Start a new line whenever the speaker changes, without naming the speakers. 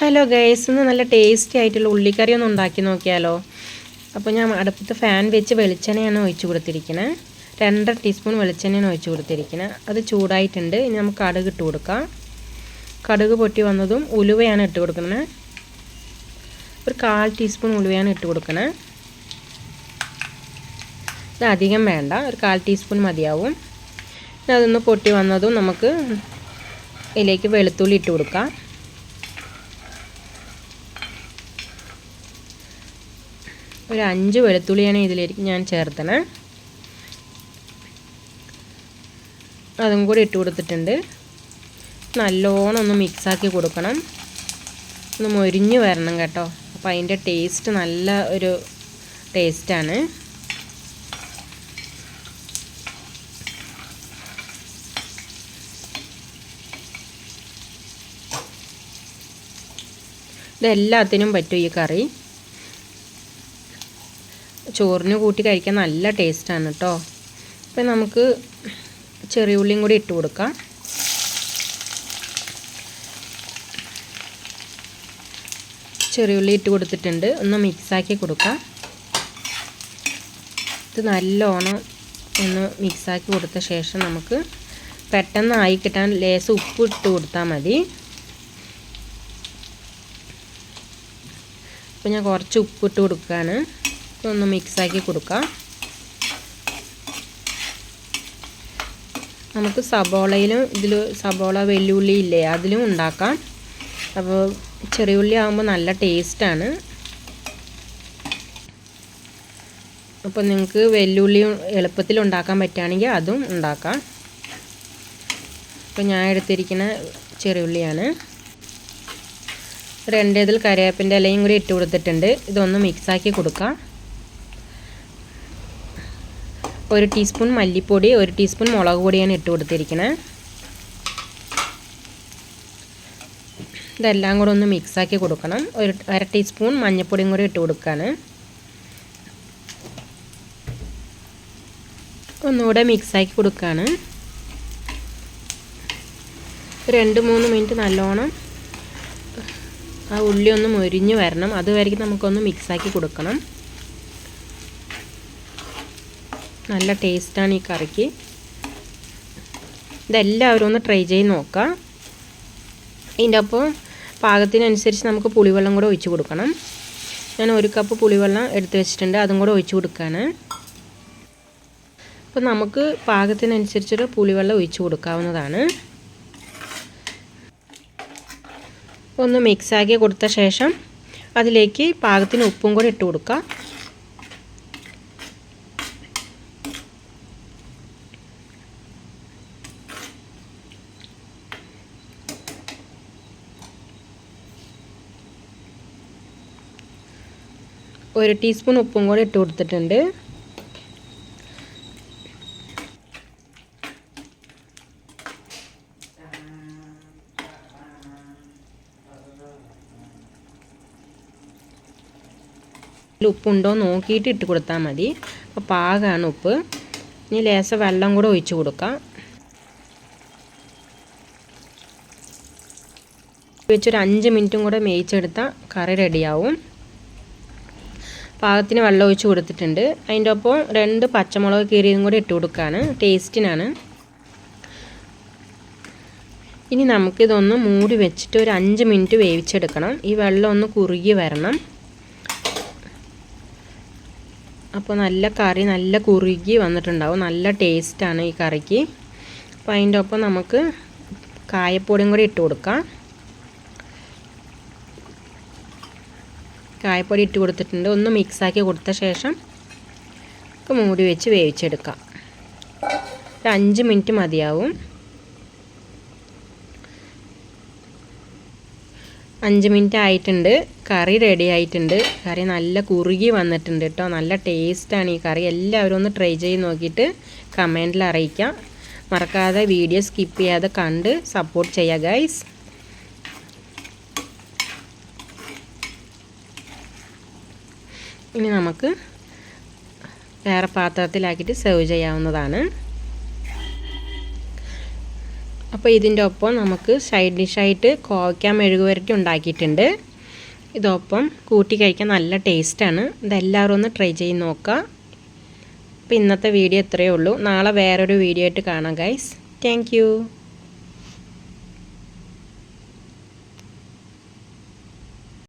Hello guys ഇന്ന് നല്ല tasty ആയിട്ടുള്ള ഉള്ളിക്കറി ഒന്ന് ഉണ്ടാക്കി നോക്കിയാലോ. അപ്പോൾ ഞാൻ അടുപ്പത്ത് ഫാൻ വെച്ച് വെളിച്ചെണ്ണയാണ് ഒഴിച്ചു കൊടുത്തിരിക്കുന്നത് രണ്ടര ടീസ്പൂൺ വെളിച്ചെണ്ണയാണ് ഒഴിച്ചു കൊടുത്തിരിക്കുന്നത് അത് ചൂടായിട്ടുണ്ട്. ഇനി നമുക്ക് കടുക് ഇട്ട് കൊടുക്കാം. കടുക് പൊട്ടി വന്നതും ഉലുവയാണ് ഇട്ട് കൊടുക്കുന്നത് ഒരു കാൽ ടീസ്പൂൺ ഉലുവയാണ് ഇട്ട് കൊടുക്കുന്നത് ഇത് അധികം വേണ്ട. ഒരു കാൽ ടീസ്പൂൺ മതിയാവും. അതൊന്ന് പൊട്ടി വന്നതും നമുക്ക് ഇതിലേക്ക് വെളുത്തുള്ളി ഇട്ട് കൊടുക്കാം. ഒരു അഞ്ച് വെളുത്തുള്ളിയാണ് ഇതിലേക്ക് ഞാൻ ചേർത്തണേ. അതും കൂടി ഇട്ട് കൊടുത്തിട്ടുണ്ട്. നല്ലോണം ഒന്ന് മിക്സാക്കി കൊടുക്കണം. ഒന്ന് മൊരിഞ്ഞ് വരണം കേട്ടോ. അപ്പോൾ അതിന്റെ ടേസ്റ്റ് നല്ല ഒരു ടേസ്റ്റാണ് ഇതെല്ലാത്തിനും പറ്റും ഈ കറി. ചോറിന് കൂട്ടി കഴിക്കാൻ നല്ല ടേസ്റ്റാണ് കേട്ടോ അപ്പം നമുക്ക് ചെറിയ ഉള്ളിയും കൂടി ഇട്ട് കൊടുക്കാം. ചെറിയ ഉള്ളി ഇട്ട് കൊടുത്തിട്ടുണ്ട്. ഒന്ന് മിക്സാക്കി കൊടുക്കാം. ഇത് നല്ലോണം ഒന്ന് മിക്സാക്കി കൊടുത്ത ശേഷം നമുക്ക് പെട്ടെന്ന് ആയി കിട്ടാൻ ലേസ് ഉപ്പ് ഇട്ട് കൊടുത്താൽ മതി. അപ്പോൾ ഞാൻ കുറച്ച് ഉപ്പ് ഇട്ട് കൊടുക്കുകയാണ് ഒന്ന് മിക്സാക്കി കൊടുക്കാം. നമുക്ക് സബോളയിലും ഇതിൽ സബോള വെല്ലുള്ളി ഇല്ലേ അതിലും ഉണ്ടാക്കാം. അപ്പോൾ ചെറിയ ഉള്ളി ആകുമ്പോൾ നല്ല ടേസ്റ്റാണ് അപ്പോൾ നിങ്ങൾക്ക് വെല്ലുള്ളി എളുപ്പത്തിൽ ഉണ്ടാക്കാൻ പറ്റുകയാണെങ്കിൽ അതും ഉണ്ടാക്കാം. അപ്പോൾ ഞാൻ എടുത്തിരിക്കുന്ന ചെറിയ ഉള്ളിയാണ്. രണ്ടേതിൽ കറിവേപ്പിന്റെ ഇലയും കൂടി ഇട്ട് കൊടുത്തിട്ടുണ്ട്. ഇതൊന്ന് മിക്സാക്കി കൊടുക്കാം. ഒരു ടീസ്പൂൺ മല്ലിപ്പൊടി ഒരു ടീസ്പൂൺ മുളക് പൊടിയാണ് ഇട്ട് കൊടുത്തിരിക്കുന്നത് ഇതെല്ലാം കൂടെ ഒന്ന് മിക്സാക്കി കൊടുക്കണം. ഒരു അര ടീസ്പൂൺ മഞ്ഞൾപ്പൊടിയും കൂടി ഇട്ട് കൊടുക്കുകയാണ് ഒന്നുകൂടെ മിക്സാക്കി കൊടുക്കുകയാണ് രണ്ട് മൂന്ന് മിനിറ്റ് നല്ലോണം ആ ഉള്ളി ഒന്ന് മൊരിഞ്ഞ് വരണം. അതുവരെയ്ക്ക് നമുക്കൊന്ന് മിക്സാക്കി കൊടുക്കണം. നല്ല ടേസ്റ്റാണ് ഈ കറിക്ക്. ഇതെല്ലാവരും ഒന്ന് ട്രൈ ചെയ്ത് നോക്കാം. ഇതിന്റെ ഒപ്പം പാകത്തിനനുസരിച്ച് നമുക്ക് പുളിവെള്ളം കൂടെ ഒഴിച്ച് കൊടുക്കണം. ഞാൻ ഒരു കപ്പ് പുളിവെള്ളം എടുത്ത് വെച്ചിട്ടുണ്ട് അതും കൂടെ ഒഴിച്ച് കൊടുക്കുകയാണ് അപ്പോൾ നമുക്ക് പാകത്തിനനുസരിച്ചൊരു പുളിവെള്ളം ഒഴിച്ച് കൊടുക്കാവുന്നതാണ്. ഒന്ന് മിക്സാക്കി കൊടുത്ത ശേഷം അതിലേക്ക് പാകത്തിന് ഉപ്പും കൂടെ ഇട്ട് കൊടുക്കാം. ഒരു ടീസ്പൂൺ ഉപ്പും കൂടെ ഇട്ട് കൊടുത്തിട്ടുണ്ട്. ഉപ്പുണ്ടോ നോക്കിയിട്ട് ഇട്ട് കൊടുത്താൽ മതി. അപ്പോൾ പാകമാണ് ഉപ്പ്. ഇനി ലേശം വെള്ളം കൂടെ ഒഴിച്ച് കൊടുക്കാം. വെച്ചൊരു അഞ്ച് മിനിറ്റും കൂടെ മേയിച്ചെടുത്താൽ കറി റെഡിയാവും പാകത്തിന് വെള്ളം ഒഴിച്ച് കൊടുത്തിട്ടുണ്ട്. അതിന്റെ ഒപ്പം രണ്ട് പച്ചമുളക് കീറിയതും കൂടി ഇട്ട് കൊടുക്കുകയാണ് ടേസ്റ്റിനാണ്. ഇനി നമുക്കിതൊന്ന് മൂടി വെച്ചിട്ട് ഒരു അഞ്ച് മിനിറ്റ് വേവിച്ചെടുക്കണം. ഈ വെള്ളം ഒന്ന് കുറുകി വരണം. അപ്പോൾ നല്ല കറി നല്ല കുറുകി വന്നിട്ടുണ്ടാവും. നല്ല ടേസ്റ്റാണ് ഈ കറിക്ക്. അപ്പോൾ അതിന്റെ ഒപ്പം നമുക്ക് കായപ്പൊടിയും കൂടി ഇട്ട് കൊടുക്കാം. കായപ്പൊടി ഇട്ട് കൊടുത്തിട്ടുണ്ട്. ഒന്ന് മിക്സാക്കി കൊടുത്ത ശേഷം മൂടി വെച്ച് വേവിച്ചെടുക്കാം. ഒരു അഞ്ച് മിനിറ്റ് മതിയാവും. അഞ്ച് മിനിറ്റ് ആയിട്ടുണ്ട്. കറി റെഡി ആയിട്ടുണ്ട്. കറി നല്ല കുറുകി വന്നിട്ടുണ്ട് കേട്ടോ നല്ല ടേസ്റ്റാണ് ഈ കറി. എല്ലാവരും ഒന്ന് ട്രൈ ചെയ്ത് നോക്കിയിട്ട് കമന്റിൽ അറിയിക്കാം. മറക്കാതെ വീഡിയോ സ്കിപ്പ് ചെയ്യാതെ കണ്ട് സപ്പോർട്ട് ചെയ്യുക ഗൈസ് ഇനി നമുക്ക് വേറെ പാത്രത്തിലാക്കിയിട്ട് സെർവ് ചെയ്യാവുന്നതാണ്. അപ്പോൾ ഇതിന്റെ ഒപ്പം നമുക്ക് സൈഡ് ഡിഷായിട്ട് കോവയ്ക്ക മെഴുകുവരട്ടി ഉണ്ടാക്കിയിട്ടുണ്ട്. ഇതൊപ്പം കൂട്ടി കഴിക്കാൻ നല്ല ടേസ്റ്റാണ് ഇതെല്ലാവരും ഒന്ന് ട്രൈ ചെയ്ത് നോക്കുക അപ്പോൾ ഇന്നത്തെ വീഡിയോ ഇത്രയേ ഉള്ളൂ. നാളെ വേറൊരു വീഡിയോ ആയിട്ട് കാണാം ഗൈസ് താങ്ക്